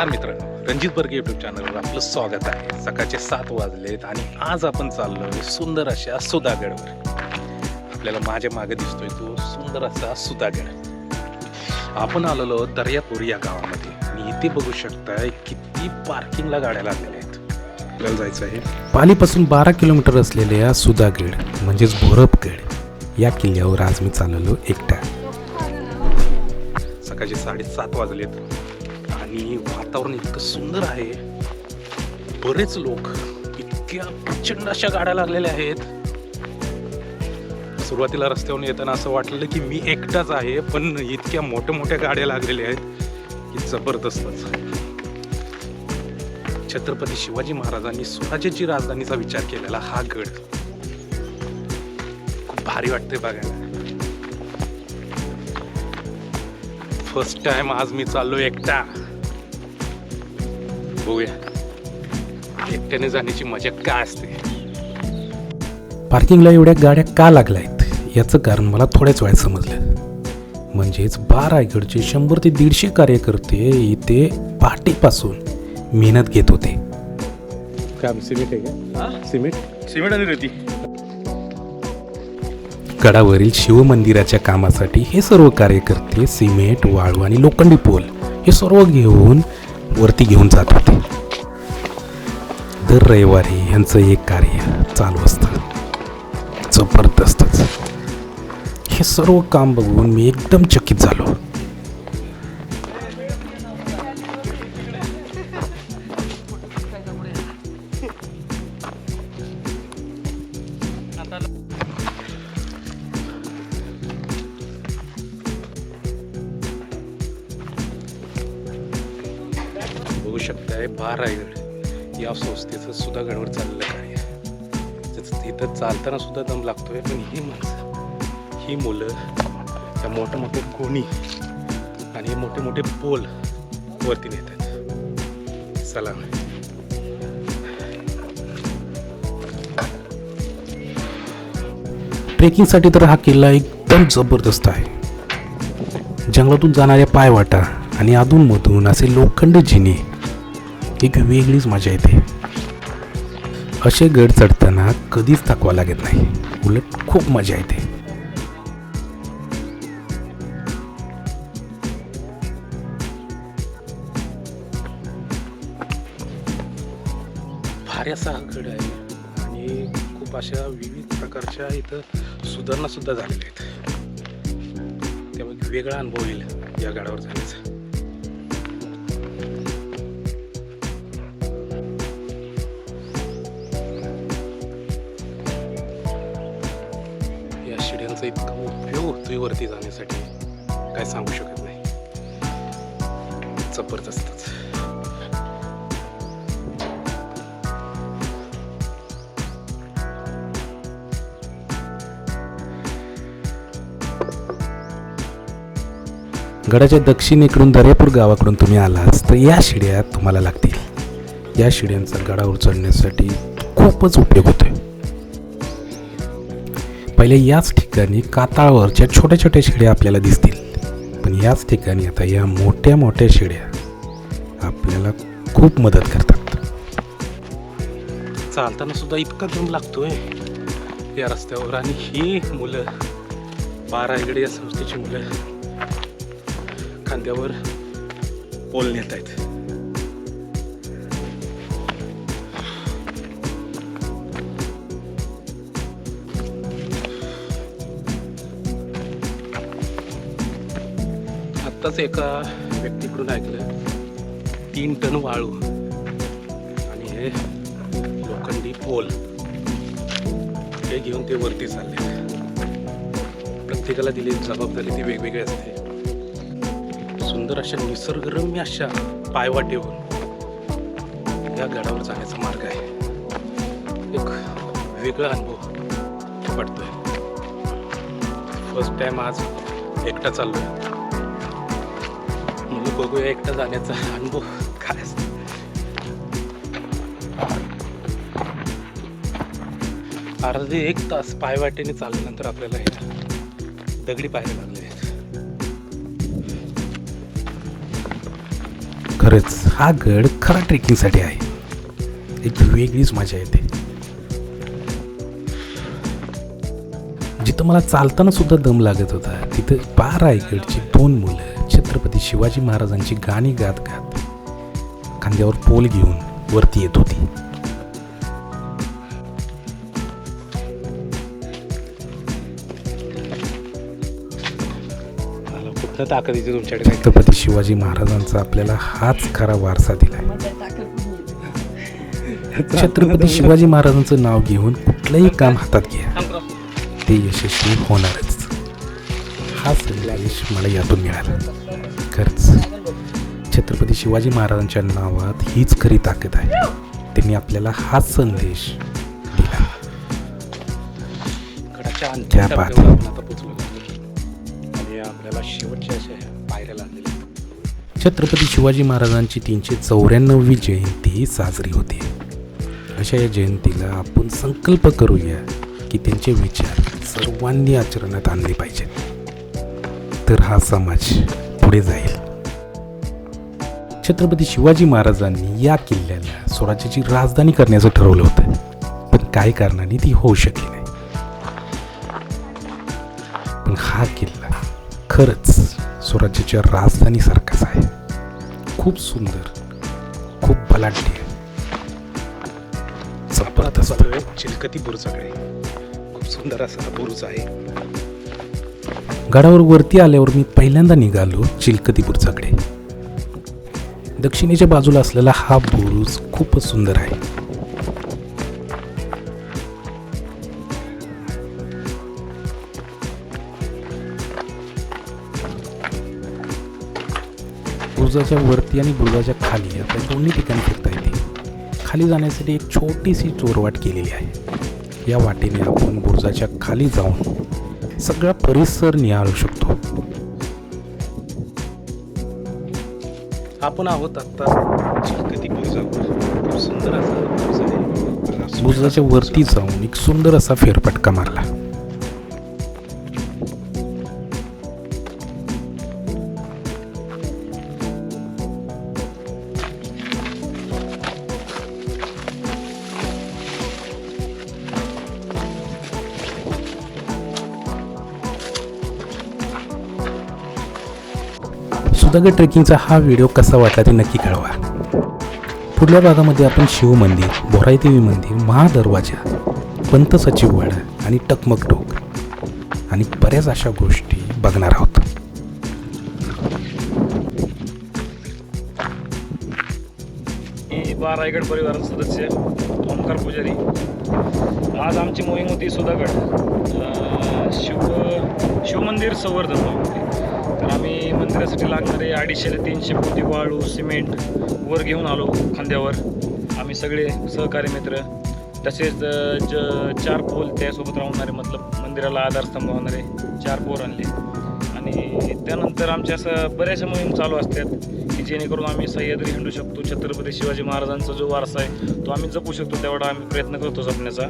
नमस्कार मित्रांनो रणजित बर्गे युट्यूब चॅनलवर आपलं स्वागत आहे. सकाळचे सात वाजलेत आणि आज आपण चाललोय सुंदर अशा सुधागडवर आपल्याला माझ्या मागे दिसतोय तो सुंदर असा सुधागड. आपण आलेलो दर्यापूर या गावामध्ये. आणि इथे बघू शकताय किती पार्किंगला गाड्या लागलेल्या आहेत. आपल्याला जायचं आहे. पालीपासून बारा किलोमीटर असलेल्या सुधागड म्हणजेच भोरपगड या किल्ल्यावर आज मी चालवलो एकटा. सकाळचे साडेसात वाजलेत. आणि वातावरण इतकं सुंदर आहे. बरेच लोक इतक्या प्रचंड अशा गाड्या लागलेल्या आहेत. सुरुवातीला रस्त्यावरून येताना असं वाटलेलं की मी एकटाच आहे पण इतक्या मोठ्या मोठ्या गाड्या लागलेल्या आहेत की जबरदस्तच. छत्रपती शिवाजी महाराजांनी स्वराज्याची राजधानीचा विचार केलेला हा गड. खूप भारी वाटतंय बघायला. फर्स्ट टाइम आज मी चाललो एकटा. बघूया. एकट्याने जाण्याची मजा काय असते? पार्किंगला एवढ्या गाड्या का लागल्या आहेत याचं कारण मला थोड्याच वेळात समजलं. म्हणजेच बारागडचे शंभर ते दीडशे कार्यकर्ते इथे पहाटेपासून मेहनत घेत होते. काय सिमेंट आहे का? सिमेंट? सिमेंट आणि रेती. गडावरील शिवमंदिराच्या कामासाठी हे सर्व कार्यकर्ते सिमेंट वाळू आणि लोखंडी पोल हे सर्व घेऊन वरती घेऊन जात होते. दर रविवारी ह्यांचं एक कार्य चालू असतं. जबरदस्तच. हे सर्व काम बघून मी एकदम चकित झालो. बघू शकताय बारायगड या संस्थेचं सुद्धा गडवर चाललेलं कार्य त्याचं तिथं चालताना सुद्धा दम लागतोय पण ही माणसं ही मुलं त्या मोठे मोठे कोणी आणि हे मोठे मोठे पोल वरती नेत आहेत चला. ट्रेकिंगसाठी तर हा किल्ला एकदम जबरदस्त आहे. जंगलातून जाणाऱ्या पायवाटा आणि अधूनमधून असे लोखंड जिने एक वेगळीच मजा येते. असे गड चढताना कधीच थकवा लागत नाही. उलट खूप मजा येते. भारी असा हा गड आहे. आणि खूप अशा विविध प्रकारच्या इथं सुधारणा सुद्धा झालेल्या आहेत. त्यामुळे वेगळा अनुभव येईल या गडावर जाण्याचा. शिड्यांचा इतका उपयोग होतोय वरती जाण्यासाठी काय सांगू शकत नाही. जबरदस्तच. गडाच्या दक्षिणेकडून दर्यापूर गावाकडून तुम्ही आलात तर या शिड्या तुम्हाला लागतील. या शिड्यांचा गडावर चढण्यासाठी खूपच उपयोग होतोय. पहिले याच ठिकाणी काताळवरच्या छोट्या छोट्या शिड्या आपल्याला दिसतील. पण याच ठिकाणी आता या मोठ्या मोठ्या शिड्या आपल्याला खूप मदत करतात. चालताना सुद्धा इतका दम लागतोय. या रस्त्यावर आणि ही मुलं बारायगडे या संस्थेची मुलं खांद्यावर पोल नेत आहेत आत्ताच एका व्यक्तीकडून ऐकलं तीन टन वाळू आणि हे लोखंडी पोल. हे घेऊन ते वरती चालले प्रत्येकाला दिलेली जबाबदारी ती वेगवेगळी असते. सुंदर अशा निसर्गरम्य अशा पायवाटेवर या गडावर जाण्याचा मार्ग आहे. एक वेगळा अनुभव पडतोय. फर्स्ट टाइम आज एकटा चाललो आहे मग बघूया एकटा जाण्याचा अनुभव काय असतो. अर्धे एक तास पायवाटेने चालल्यानंतर आपल्याला हे दगडी पाहायला लागले आहेत. खरंच हा गड खरा ट्रेकिंगसाठी आहे. एक वेगळीच मजा येते. जिथं मला चालताना सुद्धा दम लागत होता तिथं बारा रायगडची दोन मुलं छत्रपती शिवाजी महाराजांची गाणी गात गात खांद्यावर पोल घेऊन वरती येत होती. ताकदीचे तुमच्याकडे? छत्रपती शिवाजी महाराजांचा आपल्याला हाच खरा वारसा दिलाय. छत्रपती शिवाजी महाराजांचं नाव घेऊन कुठलंही काम हातात घ्या. ते यशस्वी होणारच. हा संदेश मला यातून मिळाला. खरंच छत्रपती शिवाजी महाराजांच्या नावात हीच खरी ताकद आहे. त्यांनी आपल्याला हाच संदेश दिला. आपल्याला शेवटच्या पायऱ्या लागलेल्या छत्रपती शिवाजी महाराजांची तीनशे चौऱ्याण्णववी जयंती साजरी होते. अशा या जयंतीला आपण संकल्प करूया की त्यांचे विचार सर्वांनी आचरणात आणले पाहिजेत. तर हा समाज पुढे जाईल. छत्रपती शिवाजी महाराजांनी या किल्ल्याला स्वराज्याची राजधानी करण्याचं ठरवलं होतं. पण काही कारणाने ती होऊ शकली नाही. पण हा किल्ला खरंच स्वराज्याच्या राजधानीसारखाच आहे. खूप सुंदर खूप बलाढ्य. आपण आता जबरदस्त चिलकती बुरुजाकडे खूप सुंदर असा बुरुज आहे. गडावर वरती आल्यावर मी पहिल्यांदा निघालो चिलकती बुरुजाकडे दक्षिणेच्या बाजूला असलेला हा बुरुज खूपच सुंदर आहे. बुरुजाच्या वरती आणि बुरुजाच्या खाली आता दोन्ही ठिकाणी फिरता येते. खाली जाण्यासाठी एक छोटीशी चोरवाट केलेली आहे. या वाटेने आपण बुरुजाच्या खाली जाऊन सगळा परिसर निहाळू शकतो. आपण आहोत आता चिलकती बुरुजावर. खूप सुंदर असा बुरुजाच्या वरती जाऊन एक सुंदर असा फेरफटका मारला. सुधागड ट्रेकिंगचा हा व्हिडिओ कसा वाटला ते नक्की कळवा. पुढल्या भागामध्ये आपण शिव मंदिर बोराईदेवी मंदिर महादरवाजा पंत सचिववाडा आणि टकमक टोक आणि बऱ्याच अशा गोष्टी बघणार आहोत. बा रायगड परिवार सदस्य ओमकार पुजारी. आज आमची मोहीम होती सुधागड. शिव शिवमंदिर संवर्धन मोहीम होती तर आम्ही मंदिरासाठी लागणारे अडीचशे ते तीनशे पोती वाळू सिमेंट वर घेऊन आलो खांद्यावर. आम्ही सगळे सहकारी मित्र. तसेच ज चार पोल त्यासोबत राहणारे मतलब मंदिराला आधारस्तंभ होणारे चार पोर आणले. आणि त्यानंतर आमच्या असं बऱ्याचशा मोहीम चालू असतात की जेणेकरून आम्ही सह्याद्री हिंडू शकतो. छत्रपती शिवाजी महाराजांचा जो वारसा आहे तो आम्ही जपू शकतो. तेवढा आम्ही प्रयत्न करतो जपण्याचा.